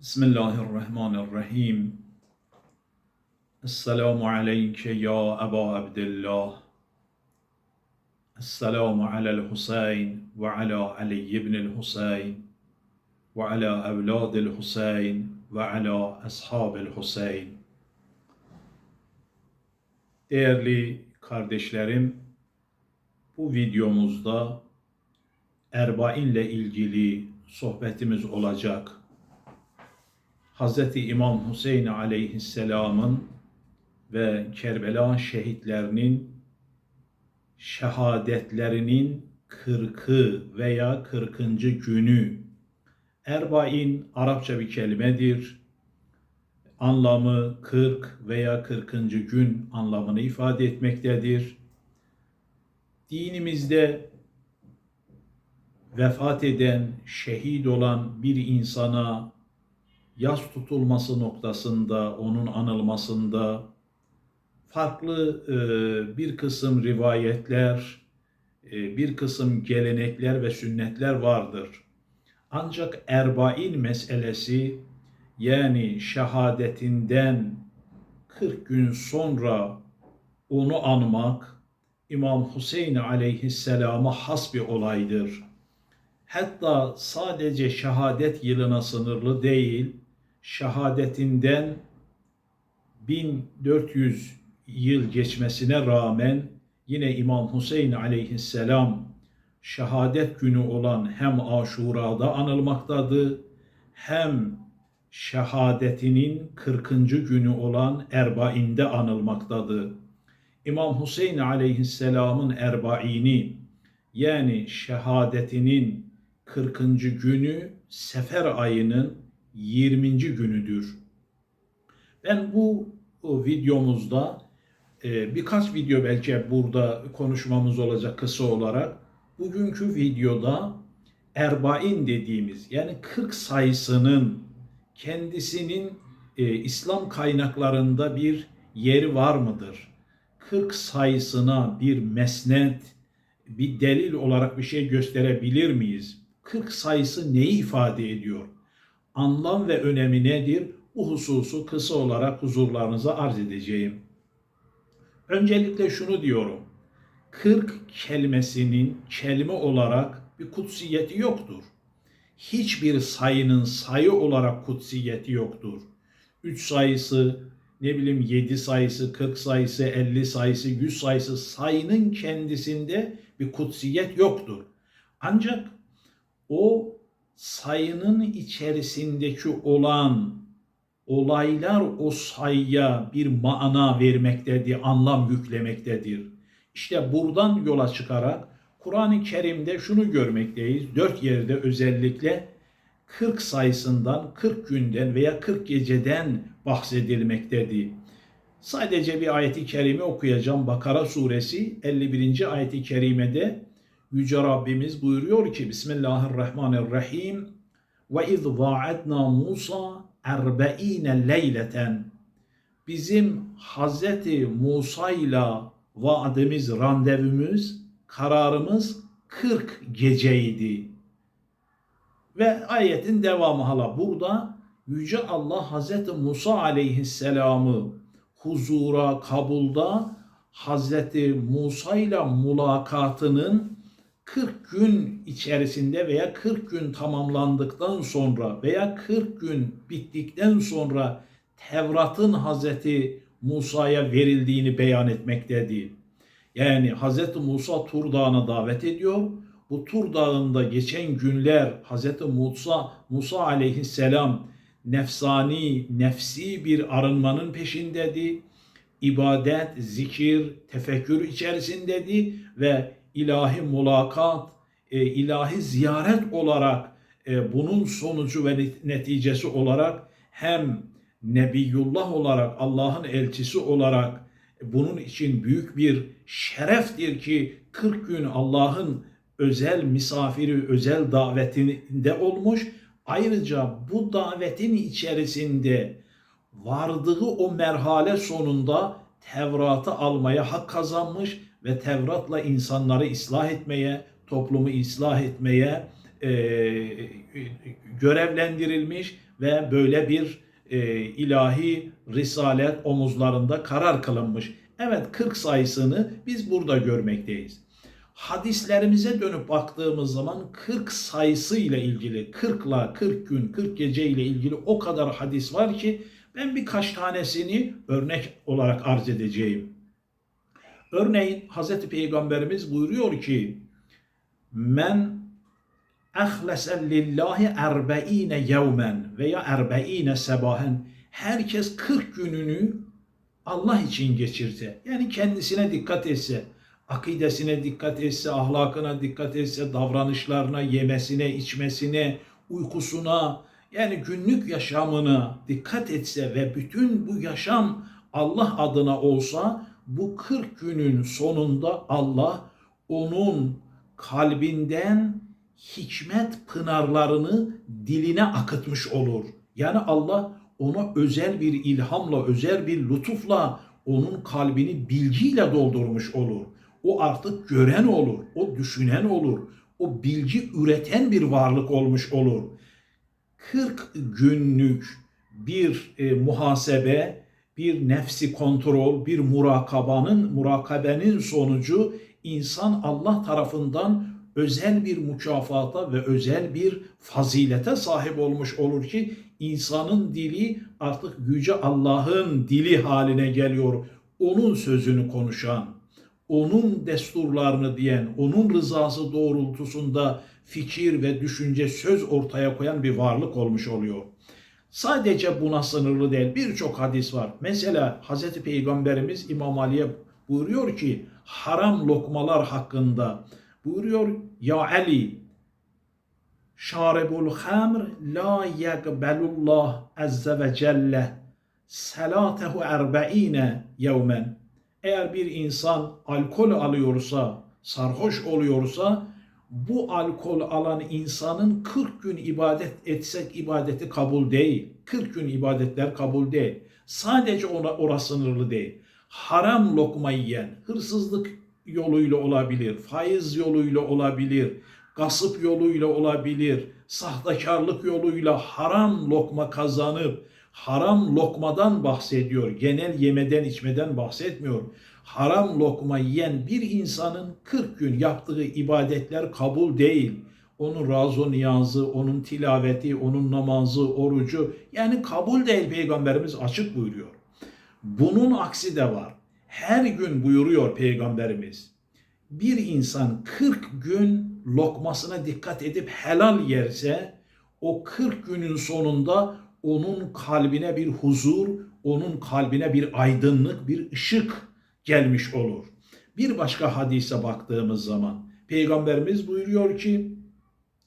Bismillahirrahmanirrahim. Esselamu aleyke ya Eba Abdillah. Esselamu alel Husayn ve ala Ali ibnil Husayn ve ala evladil Husayn ve ala ashabil Husayn. Değerli kardeşlerim, bu videomuzda Erbain ile ilgili sohbetimiz olacak. Hz. İmam Hüseyin aleyhisselamın ve Kerbela şehitlerinin şehadetlerinin kırkı veya kırkıncı günü. Erbain Arapça bir kelimedir. Anlamı kırk veya kırkıncı gün anlamını ifade etmektedir. Dinimizde vefat eden, şehit olan bir insana yas tutulması noktasında, onun anılmasında farklı e, bir kısım rivayetler, e, bir kısım gelenekler ve sünnetler vardır. Ancak erbain meselesi yani şehadetinden 40 gün sonra onu anmak İmam Hüseyin aleyhisselama has bir olaydır. Hatta sadece şehadet yılına sınırlı değil, şehadetinden 1400 yıl geçmesine rağmen yine İmam Hüseyin aleyhisselam şehadet günü olan hem Aşura'da anılmaktadır hem şehadetinin 40. günü olan Erbain'de anılmaktadır. İmam Hüseyin aleyhisselamın Erbaini yani şehadetinin 40. günü Sefer ayının 20. günüdür. Ben bu videomuzda e, birkaç video belki burada konuşmamız olacak kısa olarak. Bugünkü videoda Erbain dediğimiz yani 40 sayısının kendisinin e, İslam kaynaklarında bir yeri var mıdır? 40 sayısına bir mesnet, bir delil olarak bir şey gösterebilir miyiz? 40 sayısı neyi ifade ediyor? Anlam ve önemi nedir? Bu hususu kısa olarak huzurlarınıza arz edeceğim. Öncelikle şunu diyorum. 40 kelimesinin kelime olarak bir kutsiyeti yoktur. Hiçbir sayının sayı olarak kutsiyeti yoktur. 3 sayısı, ne bileyim 7 sayısı, 40 sayısı, 50 sayısı, 100 sayısı sayının kendisinde bir kutsiyet yoktur. Ancak o sayının içerisindeki olan olaylar o sayıya bir mana vermektedir, anlam yüklemektedir. İşte buradan yola çıkarak Kur'an-ı Kerim'de şunu görmekteyiz. Dört yerde özellikle 40 sayısından, 40 günden veya 40 geceden bahsedilmektedir. Sadece bir ayeti kerime okuyacağım. Bakara suresi 51. ayeti kerimede Yüce Rabbimiz buyuruyor ki Bismillahirrahmanirrahim. Ve iz vaadna Musa erbe'ine leyleten. Bizim Hazreti Musa ile vaadimiz, randevumuz, kararımız 40 geceydi. Ve ayetin devamı hala burada. Yüce Allah Hazreti Musa aleyhisselamı huzura, kabulda Hazreti Musa ile mulakatının 40 gün içerisinde veya 40 gün tamamlandıktan sonra veya 40 gün bittikten sonra Tevrat'ın Hazreti Musa'ya verildiğini beyan etmektedir. Yani Hazreti Musa Tur Dağı'na davet ediyor. Bu Tur Dağı'nda geçen günler Hazreti Musa, Musa aleyhisselam nefsani, nefsi bir arınmanın peşindedi. İbadet, zikir, tefekkür içerisindedi ve ilahi mulakat, e, ilahi ziyaret olarak e, bunun sonucu ve neticesi olarak hem Nebiyullah olarak Allah'ın elçisi olarak e, bunun için büyük bir şereftir ki 40 gün Allah'ın özel misafiri, özel davetinde olmuş. Ayrıca bu davetin içerisinde vardığı o merhale sonunda Tevrat'ı almaya hak kazanmış ve Tevrat'la insanları ıslah etmeye, toplumu ıslah etmeye e, görevlendirilmiş ve böyle bir e, ilahi risalet omuzlarında karar kılınmış. Evet 40 sayısını biz burada görmekteyiz. Hadislerimize dönüp baktığımız zaman 40 sayısı ile ilgili 40 ile 40 gün 40 gece ile ilgili o kadar hadis var ki ben birkaç tanesini örnek olarak arz edeceğim. Örneğin Hz. Peygamberimiz buyuruyor ki men ahlesen lillahi erbe'ine yevmen veya erbe'ine sebahen herkes 40 gününü Allah için geçirse yani kendisine dikkat etse akidesine dikkat etse, ahlakına dikkat etse, davranışlarına, yemesine, içmesine, uykusuna, yani günlük yaşamına dikkat etse ve bütün bu yaşam Allah adına olsa bu 40 günün sonunda Allah onun kalbinden hikmet pınarlarını diline akıtmış olur. Yani Allah ona özel bir ilhamla, özel bir lütufla onun kalbini bilgiyle doldurmuş olur. O artık gören olur, o düşünen olur, o bilgi üreten bir varlık olmuş olur. 40 günlük bir e, muhasebe, bir nefsi kontrol, bir murakabanın, murakabenin sonucu insan Allah tarafından özel bir mükafata ve özel bir fazilete sahip olmuş olur ki insanın dili artık yüce Allah'ın dili haline geliyor. Onun sözünü konuşan, onun desturlarını diyen, onun rızası doğrultusunda fikir ve düşünce söz ortaya koyan bir varlık olmuş oluyor. Sadece buna sınırlı değil. Birçok hadis var. Mesela Hz. Peygamberimiz İmam Ali'ye buyuruyor ki haram lokmalar hakkında buyuruyor ya Ali şaribul hamr la yekbelullah azze ve celle salatehu erbe'ine yevmen eğer bir insan alkol alıyorsa, sarhoş oluyorsa bu alkol alan insanın 40 gün ibadet etsek ibadeti kabul değil. 40 gün ibadetler kabul değil. Sadece ona orası sınırlı değil. Haram lokma yiyen, hırsızlık yoluyla olabilir, faiz yoluyla olabilir, gasıp yoluyla olabilir, sahtekarlık yoluyla haram lokma kazanıp haram lokmadan bahsediyor. Genel yemeden içmeden bahsetmiyor. Haram lokma yiyen bir insanın 40 gün yaptığı ibadetler kabul değil. Onun razı niyazı, onun tilaveti, onun namazı, orucu yani kabul değil Peygamberimiz açık buyuruyor. Bunun aksi de var. Her gün buyuruyor Peygamberimiz. Bir insan 40 gün lokmasına dikkat edip helal yerse o 40 günün sonunda onun kalbine bir huzur, onun kalbine bir aydınlık, bir ışık gelmiş olur. Bir başka hadise baktığımız zaman Peygamberimiz buyuruyor ki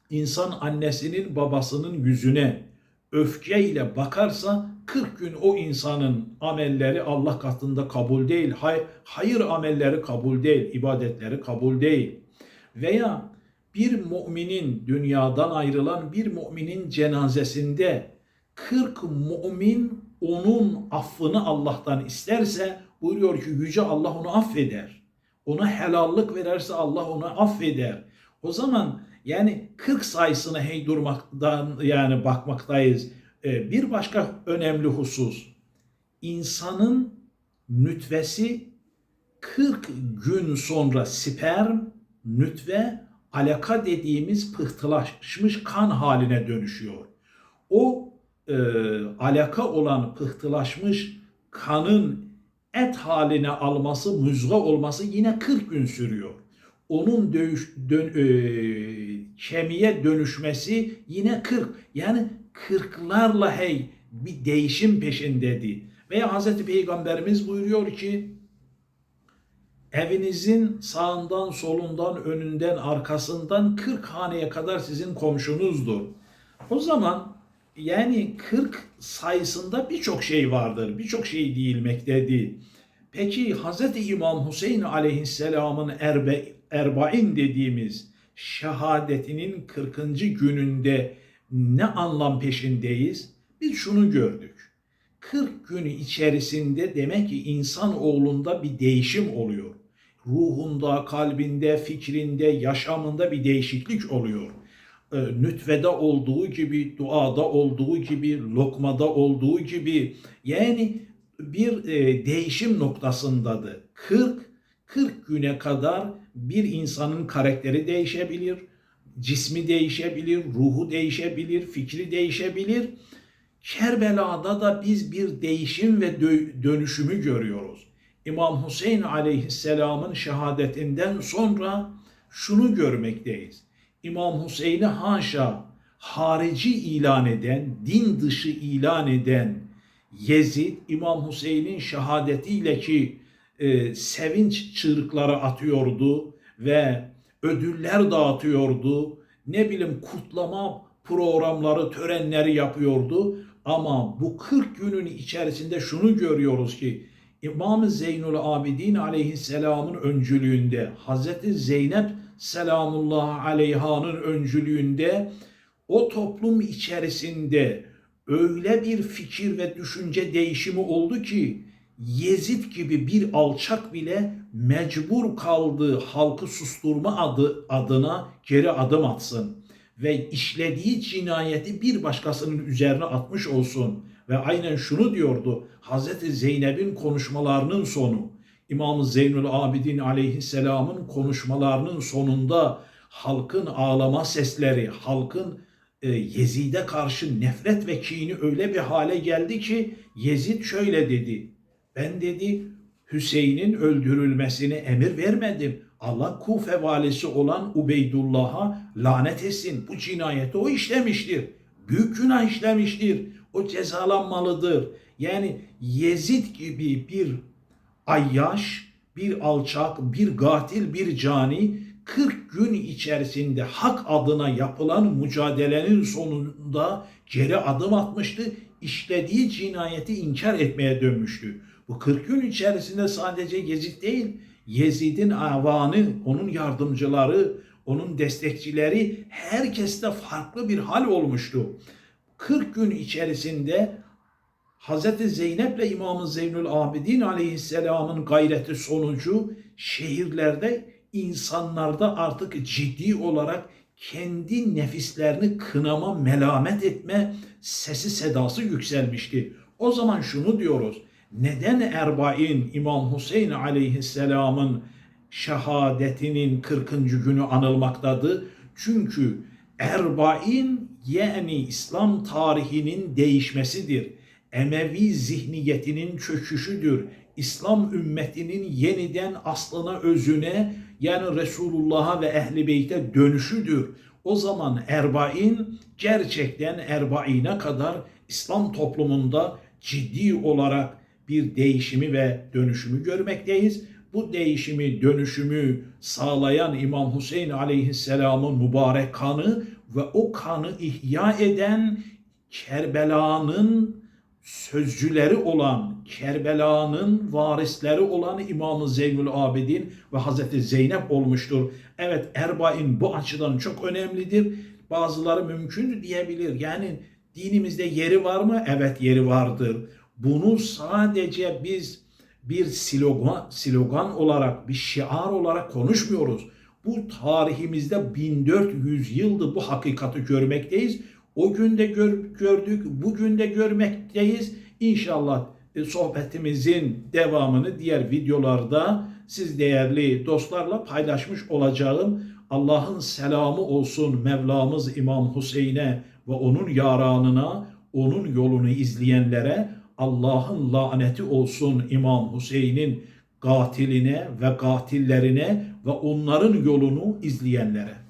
insan annesinin babasının yüzüne öfkeyle bakarsa 40 gün o insanın amelleri Allah katında kabul değil. Hay hayır amelleri kabul değil, ibadetleri kabul değil. Veya bir müminin dünyadan ayrılan bir müminin cenazesinde 40 mümin onun affını Allah'tan isterse buyuruyor ki yüce Allah onu affeder. Ona helallık verirse Allah onu affeder. O zaman yani 40 sayısına hey durmaktan yani bakmaktayız. Ee, bir başka önemli husus insanın nütvesi 40 gün sonra sperm, nütve, alaka dediğimiz pıhtılaşmış kan haline dönüşüyor. O e, alaka olan pıhtılaşmış kanın et haline alması, müzga olması yine 40 gün sürüyor. Onun dövüş, dön, e, kemiğe dönüşmesi yine 40. Yani kırklarla hey bir değişim peşindedir. Veya Hz. Peygamberimiz buyuruyor ki evinizin sağından, solundan, önünden, arkasından 40 haneye kadar sizin komşunuzdur. O zaman yani 40 sayısında birçok şey vardır. Birçok şey değilmektedir. Peki Hz. İmam Hüseyin aleyhisselamın erbe, erbain dediğimiz şehadetinin 40. gününde ne anlam peşindeyiz? Biz şunu gördük. 40 gün içerisinde demek ki insan oğlunda bir değişim oluyor. Ruhunda, kalbinde, fikrinde, yaşamında bir değişiklik oluyor. E, nütvede olduğu gibi, duada olduğu gibi, lokmada olduğu gibi yani bir e, değişim noktasındadır. 40 40 güne kadar bir insanın karakteri değişebilir, cismi değişebilir, ruhu değişebilir, fikri değişebilir. Kerbela'da da biz bir değişim ve dö- dönüşümü görüyoruz. İmam Hüseyin aleyhisselamın şehadetinden sonra şunu görmekteyiz. İmam Hüseyin'i haşa harici ilan eden, din dışı ilan eden Yezid, İmam Hüseyin'in şehadetiyle ki e, sevinç çığlıkları atıyordu ve ödüller dağıtıyordu. Ne bileyim kutlama programları, törenleri yapıyordu. Ama bu 40 günün içerisinde şunu görüyoruz ki İmam Zeynul Abidin aleyhisselamın öncülüğünde Hazreti Zeynep selamullah aleyhanın öncülüğünde o toplum içerisinde öyle bir fikir ve düşünce değişimi oldu ki Yezid gibi bir alçak bile mecbur kaldığı halkı susturma adı adına geri adım atsın ve işlediği cinayeti bir başkasının üzerine atmış olsun. Ve aynen şunu diyordu Hazreti Zeynep'in konuşmalarının sonu İmam Zeynül Abidin aleyhisselamın konuşmalarının sonunda halkın ağlama sesleri, halkın e, Yezid'e karşı nefret ve kini öyle bir hale geldi ki Yezid şöyle dedi. Ben dedi Hüseyin'in öldürülmesine emir vermedim. Allah Kufe valisi olan Ubeydullah'a lanet etsin. Bu cinayeti o işlemiştir. Büyük günah işlemiştir. O cezalanmalıdır. Yani Yezid gibi bir ayyaş, bir alçak, bir gatil, bir cani 40 gün içerisinde hak adına yapılan mücadelenin sonunda geri adım atmıştı. İşlediği cinayeti inkar etmeye dönmüştü. Bu 40 gün içerisinde sadece Yezid değil, Yezid'in avanı, onun yardımcıları, onun destekçileri herkeste farklı bir hal olmuştu. 40 gün içerisinde Hazreti Zeynep ile İmam Zeynül Abidin aleyhisselamın gayreti sonucu şehirlerde insanlarda artık ciddi olarak kendi nefislerini kınama, melamet etme sesi sedası yükselmişti. O zaman şunu diyoruz. Neden Erbain İmam Hüseyin aleyhisselamın şehadetinin 40. günü anılmaktadır? Çünkü Erbain yani İslam tarihinin değişmesidir. Emevi zihniyetinin çöküşüdür. İslam ümmetinin yeniden aslına özüne yani Resulullah'a ve Ehli Beyt'e dönüşüdür. O zaman Erbain gerçekten Erbain'e kadar İslam toplumunda ciddi olarak bir değişimi ve dönüşümü görmekteyiz. Bu değişimi, dönüşümü sağlayan İmam Hüseyin aleyhisselamın mübarek kanı ve o kanı ihya eden Kerbela'nın sözcüleri olan, Kerbela'nın varisleri olan İmam-ı Zeynül Abidin ve Hazreti Zeynep olmuştur. Evet Erbain bu açıdan çok önemlidir. Bazıları mümkün diyebilir. Yani dinimizde yeri var mı? Evet yeri vardır. Bunu sadece biz bir slogan, slogan olarak, bir şiar olarak konuşmuyoruz. Bu tarihimizde 1400 yıldır bu hakikati görmekteyiz. O günde gör, gördük, bugün de görmekteyiz. İnşallah e, sohbetimizin devamını diğer videolarda siz değerli dostlarla paylaşmış olacağım. Allah'ın selamı olsun Mevlamız İmam Hüseyin'e ve onun yaranına, onun yolunu izleyenlere Allah'ın laneti olsun İmam Hüseyin'in katiline ve katillerine ve onların yolunu izleyenlere.